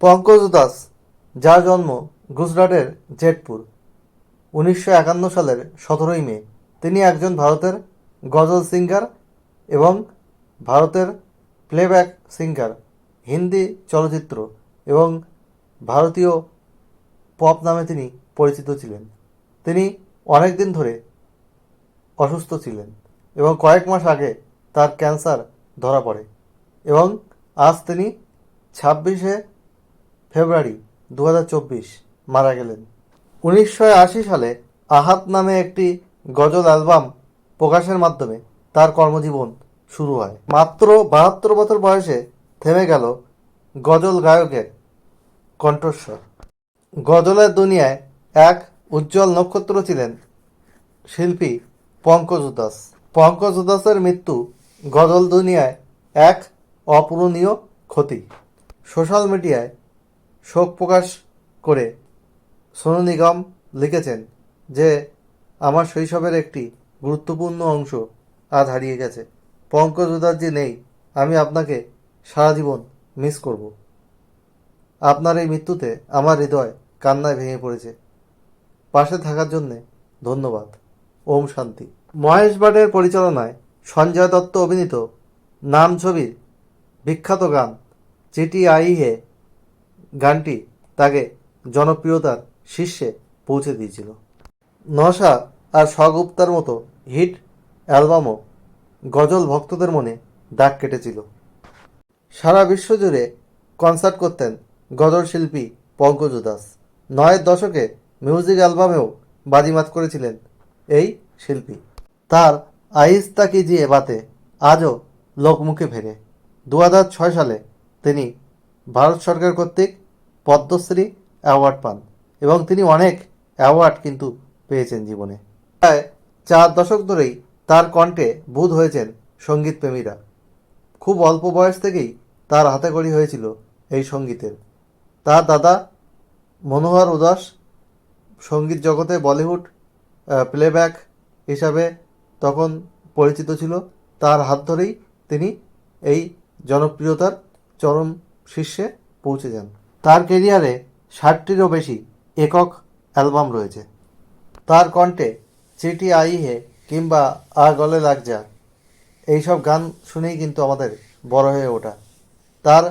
পঙ্কজ দাস, যার জন্ম গুজরাটের জেটপুর, উনিশশো একান্ন সালের সতেরোই মে। তিনি একজন ভারতের গজল সিঙ্গার এবং ভারতের প্লেব্যাক সিঙ্গার হিন্দি চলচ্চিত্র এবং ভারতীয় পপ নামে তিনি পরিচিত ছিলেন। তিনি অনেক দিন ধরে অসুস্থ ছিলেন এবং কয়েক মাস আগে তার ক্যান্সার ধরা পড়ে এবং আজ তিনি ছাব্বিশে ফেব্রুয়ারি দু হাজার চব্বিশ মারা গেলেন। উনিশশো আশি সালে আহাত নামে একটি গজল অ্যালবাম প্রকাশের মাধ্যমে তার কর্মজীবন শুরু হয়। মাত্র বাহাত্তর বছর বয়সে থেমে গেল গজল গায়কের কণ্ঠস্বর। গজলের দুনিয়ায় এক উজ্জ্বল নক্ষত্র ছিলেন শিল্পী পঙ্কজ উদাস পঙ্কজ উদাসের মৃত্যু গজল দুনিয়ায় এক অপূরণীয় ক্ষতি। সোশ্যাল মিডিয়ায় শোক প্রকাশ করে সোনু নিগম লিখেছেন যে, আমার শৈশবের একটি গুরুত্বপূর্ণ অংশ আজ হারিয়ে গেছে। পঙ্কজ উদাসজি নেই, আমি আপনাকে সারা জীবন মিস করব। আপনার এই মৃত্যুতে আমার হৃদয় কান্নায় ভেঙে পড়েছে। পাশে থাকার জন্যে ধন্যবাদ। ওম শান্তি। মহেশ ভাটের পরিচালনায় সঞ্জয় দত্ত অভিনীত নাম ছবির বিখ্যাত গান চিটি আই হে গানটি তাকে জনপ্রিয়তার শীর্ষে পৌঁছে দিয়েছিল। নশা আর স্বগুপ্তার মতো হিট অ্যালবামও গজল ভক্তদের মনে দাগ কেটেছিল। সারা বিশ্ব জুড়ে কনসার্ট করতেন গজল শিল্পী পঙ্কজ দাস। নয়ের দশকে মিউজিক অ্যালবামেও বাজিমাত করেছিলেন এই শিল্পী। তার আইস্তা কিজিয়ে বাতে আজও লোকমুখে ফেরে। দু সালে তিনি ভারত সরকার কর্তৃক পদ্মশ্রী অ্যাওয়ার্ড পান এবং তিনি অনেক অ্যাওয়ার্ড কিন্তু পেয়েছেন জীবনে। প্রায় চার দশক ধরেই তার কণ্ঠে বুধ হয়েছেন সংগীত প্রেমীরা। খুব অল্প বয়স থেকেই তার হাতে খড়ি হয়েছিল এই সঙ্গীতের। তার দাদা মনোহর উদাস সংগীত জগতে বলিউড প্লেব্যাক হিসাবে তখন পরিচিত ছিল। তার হাত ধরেই তিনি এই জনপ্রিয়তার চরম শীর্ষে পৌঁছে যান। তার কেরিয়ারে ষাটটিরও বেশি একক অ্যালবাম রয়েছে। তার কণ্ঠে চিটি আই হে কিংবা আ গলে লাগ যা, এইসব গান শুনেই কিন্তু আমাদের বড় হয়ে ওঠা। তার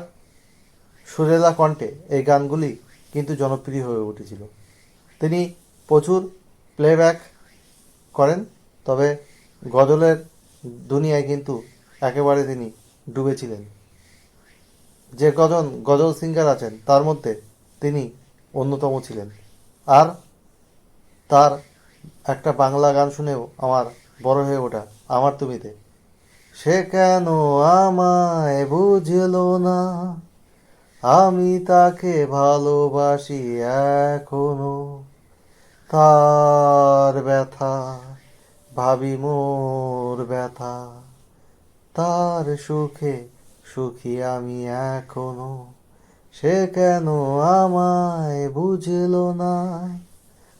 সুরেলা কণ্ঠে এই গানগুলি কিন্তু জনপ্রিয় হয়ে উঠেছিল। তিনি প্রচুর প্লেব্যাক করেন, তবে গজলের দুনিয়ায় কিন্তু একেবারে তিনি ডুবেছিলেন। যে কজন গজল সিঙ্গার আছেন, তার মধ্যে তিনি অন্যতম ছিলেন। আর তার একটা বাংলা গান শুনেও আমার বড় হয়ে ওঠা আমার তুমিতে। সে কেন আমায় বুঝলো না? আমি তাকে ভালোবাসি এখনও। তার ব্যথা, ভাবি মোর ব্যথা। তার সুখে সুখী আমি এখনও, সে কেন আমায় বুঝলো না?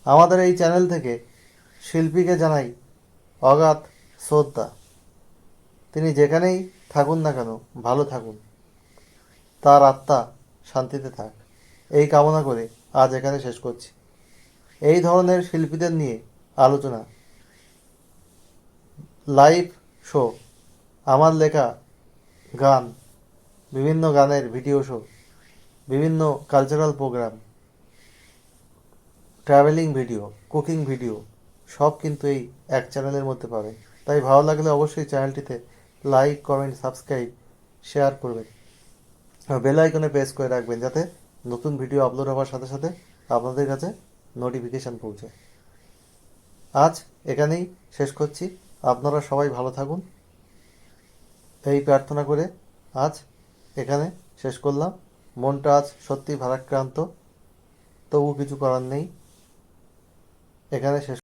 আমাদের এই চ্যানেল থেকে শিল্পীকে জানাই, অগাধ শ্রদ্ধা। তিনি যেখানেই থাকুন না কেন, ভালো থাকুন। তার আত্মা শান্তিতে থাক। এই কামনা করে আজ এখানে শেষ করছি। এই ধরনের শিল্পীদের নিয়ে আলোচনা। লাইভ শো, আমার লেখা, গান বিভিন্ন গানের ভিডিও শো বিভিন্ন cultural programme travelling video cooking video সব কিন্তু এই এক চ্যানেলের মধ্যে পাবেন। তাই ভালো লাগলে অবশ্যই চ্যানেলটিতে লাইক কমেন্ট সাবস্ক্রাইব শেয়ার করবেন। বেল আইকনে প্রেস করে রাখবেন যাতে নতুন ভিডিও আপলোড হওয়ার সাথে সাথে আপনাদের কাছে নোটিফিকেশান পৌঁছায় আজ এখানেই শেষ করছি। আপনারা সবাই ভালো থাকুন। এই প্রার্থনা করে আজ এখানে শেষ করলাম। মনটা আজ সত্যি ভারাক্রান্ত তবু কিছু করার নেই। এখানে শেষ